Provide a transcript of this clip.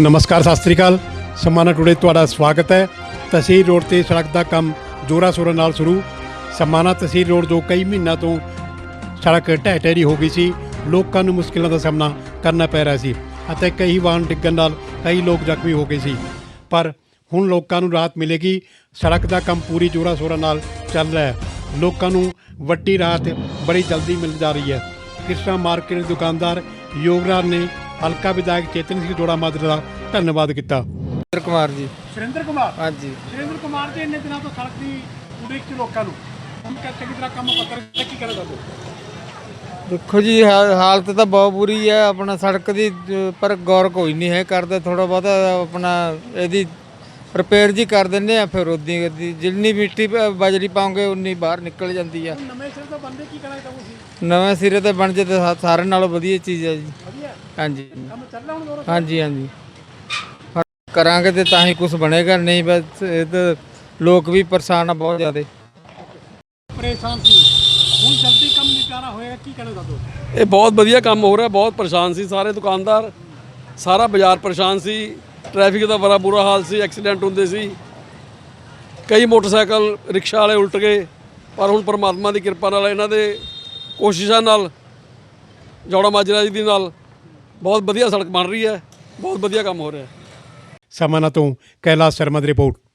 ਨਮਸਕਾਰ, ਸਤਿ ਸ੍ਰੀ ਅਕਾਲ। ਸਮਾਨਾ ਟੁਡੇ ਤੁਹਾਡਾ ਸਵਾਗਤ ਹੈ। ਤਹਿਸੀਲ ਰੋਡ ਤੇ ਸੜਕ ਦਾ ਕੰਮ ਜ਼ੋਰਾ ਸ਼ੋਰਾਂ ਨਾਲ ਸ਼ੁਰੂ। ਸਮਾਨਾ ਤਹਿਸੀਲ ਰੋਡ ਜੋ ਕਈ ਮਹੀਨਿਆਂ ਤੋਂ ਸੜਕ ਢਹਿ ਢੇਰੀ ਹੋ ਗਈ ਸੀ, ਲੋਕਾਂ ਨੂੰ ਮੁਸ਼ਕਿਲਾਂ ਦਾ ਸਾਹਮਣਾ ਕਰਨਾ ਪੈ ਰਿਹਾ ਸੀ ਅਤੇ ਕਈ ਵਾਹਨ ਡਿੱਗਣ ਨਾਲ ਕਈ ਲੋਕ ਜ਼ਖਮੀ ਹੋ ਗਏ ਸੀ। ਪਰ ਹੁਣ ਲੋਕਾਂ ਨੂੰ ਰਾਹਤ ਮਿਲੇਗੀ। ਸੜਕ ਦਾ ਕੰਮ ਪੂਰੀ ਜ਼ੋਰਾ ਸ਼ੋਰਾਂ ਨਾਲ ਚੱਲ ਰਿਹਾ ਹੈ। ਲੋਕਾਂ ਨੂੰ ਵੱਡੀ ਰਾਹਤ ਬੜੀ ਜਲਦੀ ਮਿਲ ਜਾ ਰਹੀ ਹੈ। ਕਿਰਸ਼ਾ ਮਾਰਕੀਟ ਦੇ ਦੁਕਾਨਦਾਰ ਯੋਗਰਾਜ ਨੇ ਹਲਕਾ ਵਿਧਾਇਕ ਚੇਤਨ ਸਿੰਘ ਜੋੜਾ ਮਾਜਰਾ ਦਾ ਧੰਨਵਾਦ ਕੀਤਾ। ਸੁਰਿੰਦਰ ਕੁਮਾਰ ਜੀ। ਸੁਰਿੰਦਰ ਕੁਮਾਰ? ਹਾਂਜੀ। ਸੁਰਿੰਦਰ ਕੁਮਾਰ ਦੇ ਇੰਨੇ ਦਿਨਾਂ ਤੋਂ ਸੜਕ ਦੀ ਉਡੀਕ ਚ ਲੋਕਾਂ ਨੂੰ। ਹੁਣ ਕਿ ਚੰਗੀ ਤਰ੍ਹਾਂ ਕੰਮ ਪੱਤਰ ਕੀ ਕਰੇ ਦੱਸੋ ਦੇਖੋ ਜੀ ਹਾਲਤ ਤਾਂ ਬਹੁਤ ਬੁਰੀ ਹੈ। ਆਪਣਾ ਸੜਕ ਦੀ ਪਰ ਗੌਰ ਕੋਈ ਨਹੀਂ ਹੈ। ਕਰਦਾ ਥੋੜਾ ਬਹੁਤਾ ਆਪਣਾ ਇਹਦੀ ਰਿਪੇਅਰ ਜੀ ਕਰ ਦਿੰਦੇ ਆ ਫਿਰ ਉਦੀ ਕਰਦੀ ਜਿੰਨੀ ਮਿੱਟੀ ਬਜਰੀ ਪਾਉਂਗੇ ਉਨੀ ਬਾਹਰ ਨਿਕਲ ਜਾਂਦੀ ਆ। ਨਵੇਂ ਸਿਰ ਤੋਂ ਬੰਦੇ ਕੀ ਕਰਾਂਗੇ ਤਾਂ ਤੁਸੀਂ? ਨਵੇਂ ਸਿਰੇ ਤੇ ਬਣ ਜੇ ਤਾਂ ਸਾ- ਸਾਰਿਆਂ ਨਾਲੋਂ ਵਧੀਆ ਚੀਜ਼ ਹੈ ਜੀ। ਹਾਂਜੀ। ਕੰਮ ਚੱਲ ਰਿਹਾ ਹੁਣ ਦੋਰੋਂ ਹਾਂਜੀ। ਹਾਂਜੀ ਕਰਾਂਗੇ ਤੇ ਤਾਂ ਹੀ ਕੁਝ ਬਣੇਗਾ ਨਹੀਂ ਬਸ ਇਹ ਤਾਂ ਲੋਕ ਵੀ ਪਰੇਸ਼ਾਨ ਆ ਬਹੁਤ ਜ਼ਿਆਦਾ। ਪਰੇਸ਼ਾਨ ਸੀ। ਹੁਣ ਜਲਦੀ ਕੰਮ ਨਿਪਟਾਰਾ ਹੋਏਗਾ ਕੀ ਕਰੇ ਦੱਸੋ ਇਹ ਬਹੁਤ ਵਧੀਆ ਕੰਮ ਹੋ ਰਿਹਾ ਬਹੁਤ ਪਰੇਸ਼ਾਨ ਸੀ ਸਾਰੇ ਦੁਕਾਨਦਾਰ। ਸਾਰਾ ਬਾਜ਼ਾਰ ਪਰੇਸ਼ਾਨ ਸੀ ਟ੍ਰੈਫਿਕ ਦਾ ਬੜਾ ਬੁਰਾ ਹਾਲ ਸੀ ਐਕਸੀਡੈਂਟ ਹੁੰਦੇ ਸੀ। ਕਈ ਮੋਟਰਸਾਈਕਲ ਰਿਕਸ਼ਾ ਵਾਲੇ ਉਲਟ ਗਏ ਪਰ ਹੁਣ ਪਰਮਾਤਮਾ ਦੀ ਕਿਰਪਾ ਨਾਲ ਇਹਨਾਂ ਦੇ ਕੋਸ਼ਿਸ਼ਾਂ ਨਾਲ ਜੋੜਾ ਮਾਜਰਾ ਜੀ ਦੀ ਨਾਲ ਬਹੁਤ ਵਧੀਆ ਸੜਕ ਬਣ ਰਹੀ ਹੈ, ਬਹੁਤ ਵਧੀਆ ਕੰਮ ਹੋ ਰਿਹਾ ਹੈ। ਸਮਾਨਾ ਤੋਂ ਕੈਲਾਸ਼ ਸ਼ਰਮਾ ਦੀ ਰਿਪੋਰਟ।